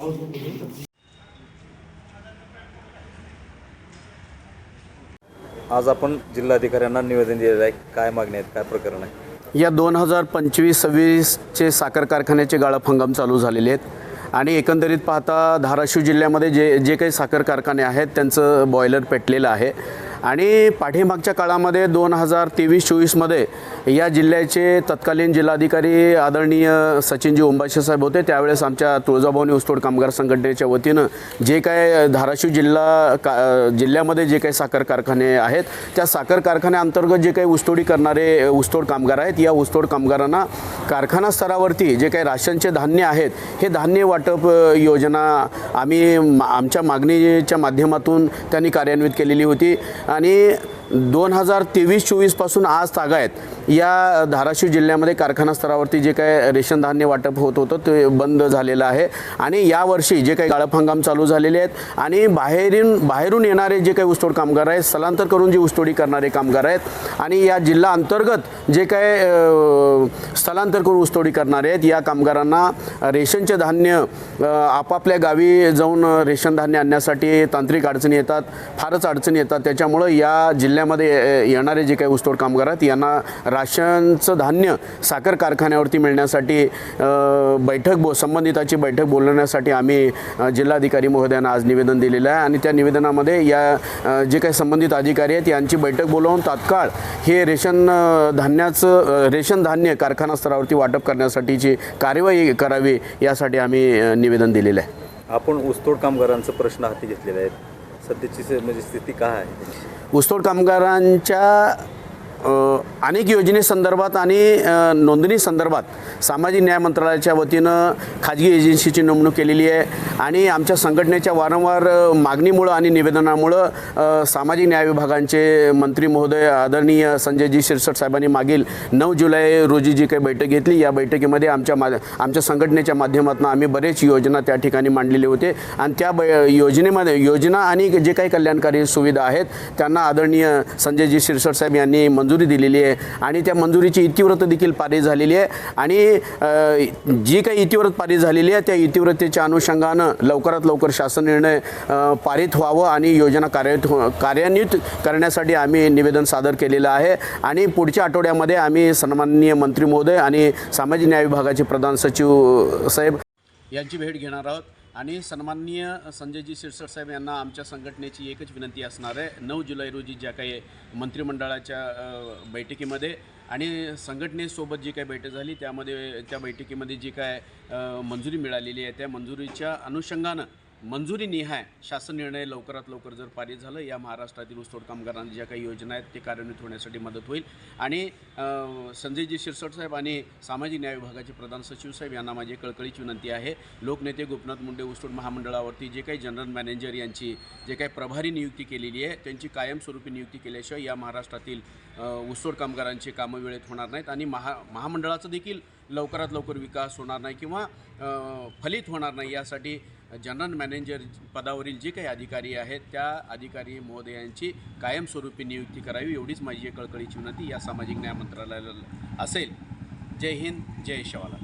आज आपण जिल्हाधिकाऱ्यांना निवेदन दिलेलं आहे. काय मागणी आहेत? काय प्रकरण आहे? या दोन हजार पंचवीस सव्वीसचे साखर कारखान्याचे गाळप हंगाम चालू झालेले आहेत. आणि एकंदरीत पाहता धाराशिव जिल्ह्यामध्ये जे जे काही साखर कारखाने आहेत त्यांचं बॉयलर पेटलेलं आहे. आणि पाठीमागच्या काळामध्ये दोन हजार तेवीस चोवीसमध्ये या जिल्ह्याचे तत्कालीन जिल्हाधिकारी आदरणीय सचिनजी उंबाशे साहेब होते. त्यावेळेस आमच्या तुळजाभवानी ऊसतोड कामगार संघटनेच्या वतीनं जे काय धाराशिव जिल्हा का जिल्ह्यामध्ये जे काही साखर कारखाने आहेत त्या साखर कारखान्याअंतर्गत जे काही ऊसतोडी करणारे ऊसतोड कामगार आहेत या ऊसतोड कामगारांना कारखाना स्तरावरती जे काही राशनचे धान्य आहेत हे धान्य वाटप योजना आम्ही मा- आमच्या मागणीच्या माध्यमातून त्यांनी कार्यान्वित केलेली होती. आणि दोन हजार तेवीस चोवीसपासून आज तागायत या धाराशिव जिल्ह्यामध्ये कारखाना स्तरावरती जे काय रेशन धान्य वाटप होत होतं ते बंद झालेलं आहे. आणि यावर्षी जे काही गाळप हंगाम चालू झालेले आहेत आणि बाहेरून बाहेरून येणारे जे काही ऊसतोड कामगार आहेत स्थलांतर करून जे ऊसतोडी करणारे कामगार आहेत आणि या जिल्हा अंतर्गत जे काय स्थलांतर करून ऊसतोडी करणारे आहेत या कामगारांना रेशनचे धान्य आपापल्या गावी जाऊन रेशन धान्य आणण्यासाठी तांत्रिक अडचणी येतात फारच अडचणी येतात. त्याच्यामुळं या जिल्ह्या जिल्ह्यामध्ये येणारे जे काही ऊसतोड कामगार आहेत यांना राशनचं धान्य साखर कारखान्यावरती मिळण्यासाठी बैठक बो संबंधिताची बैठक बोलवण्यासाठी आम्ही जिल्हाधिकारी महोदयांना आज निवेदन दिलेलं आहे. आणि त्या निवेदनामध्ये या जे काही संबंधित अधिकारी आहेत यांची बैठक बोलावून तात्काळ हे रेशन धान्याचं रेशन धान्य कारखाना स्तरावरती वाटप करण्यासाठीची कार्यवाही करावी यासाठी आम्ही निवेदन दिलेलं आहे. आपण ऊसतोड कामगारांचं प्रश्न हाती घेतलेला आहे सध्याची म्हणजे स्थिती काय आहे ऊसतोड कामगारांच्या अनेक योजनेसंदर्भात आणि नोंदणी संदर्भात सामाजिक न्याय मंत्रालयाच्या वतीनं खाजगी एजन्सीची नेमणूक केलेली आहे आणि आमच्या संघटनेच्या वारंवार मागणीमुळं आणि निवेदनामुळं सामाजिक न्याय विभागांचे मंत्री महोदय आदरणीय संजयजी शिरसट साहेबांनी मागील नऊ जुलै रोजी जी काही बैठक घेतली या बैठकीमध्ये आमच्या मा आमच्या संघटनेच्या माध्यमातून आम्ही बरेच योजना त्या ठिकाणी मांडलेले होते आणि त्या बै योजनेमध्ये योजना आणि जे काही कल्याणकारी सुविधा आहेत त्यांना आदरणीय संजयजी शिरसट साहेब यांनी मंजूर मंजुरी दिलेली आहे आणि त्या मंजुरीची इतिव्रत देखील पारित झालेली आहे. आणि जी काही इतिव्रत पारित झालेली आहे त्या इतिव्रतेच्या अनुषंगानं लवकरात लवकर शासन निर्णय पारित व्हावं आणि योजना कार्यान्वित हो कार्यान्वित करण्यासाठी आम्ही निवेदन सादर केलेलं आहे. आणि पुढच्या आठवड्यामध्ये आम्ही सन्माननीय मंत्री महोदय आणि सामाजिक न्याय विभागाचे प्रधान सचिव साहेब यांची भेट घेणार आहोत. आणि सन्माननीय संजयजी शिरसट साहेब यांना आमच्या संघटनेची एकच विनंती असणार आहे. नऊ जुलै रोजी ज्या काही मंत्रिमंडळाच्या बैठकीमध्ये आणि संघटनेसोबत जी काही बैठक झाली त्यामध्ये त्या बैठकीमध्ये जी काय मंजुरी मिळालेली आहे त्या मंजुरीच्या अनुषंगानं मंजुरी निहाय. शासन निर्णय लवकरात लवकर जर पारित झालं या महाराष्ट्रातील ऊसतोड कामगारांना ज्या काही योजना आहेत ते कार्यान्वित होण्यासाठी मदत होईल. आणि संजयजी शिरसट साहेब आणि सामाजिक न्याय विभागाचे प्रधान सचिव साहेब यांना माझी कळकळीची विनंती आहे. लोकनेते गोपनाथ मुंडे ऊसतोड महामंडळावरती जे काही जनरल मॅनेजर यांची जे काही प्रभारी नियुक्ती केलेली आहे त्यांची कायमस्वरूपी नियुक्ती केल्याशिवाय या महाराष्ट्रातील ऊसतोड कामगारांची कामं वेळेत होणार नाहीत. आणि महा महामंडळाचं देखील लवकरात लवकर विकास होणार नाही किंवा फलित होणार नाही. यासाठी जनरल मॅनेजर पदावरील जे काही अधिकारी आहेत त्या अधिकारी महोदयांची कायमस्वरूपी नियुक्ती करावी एवढीच माझी कळकळीची विनंती. या सामाजिक न्याय मंत्रालयाला असेल. जय हिंद जय शवाला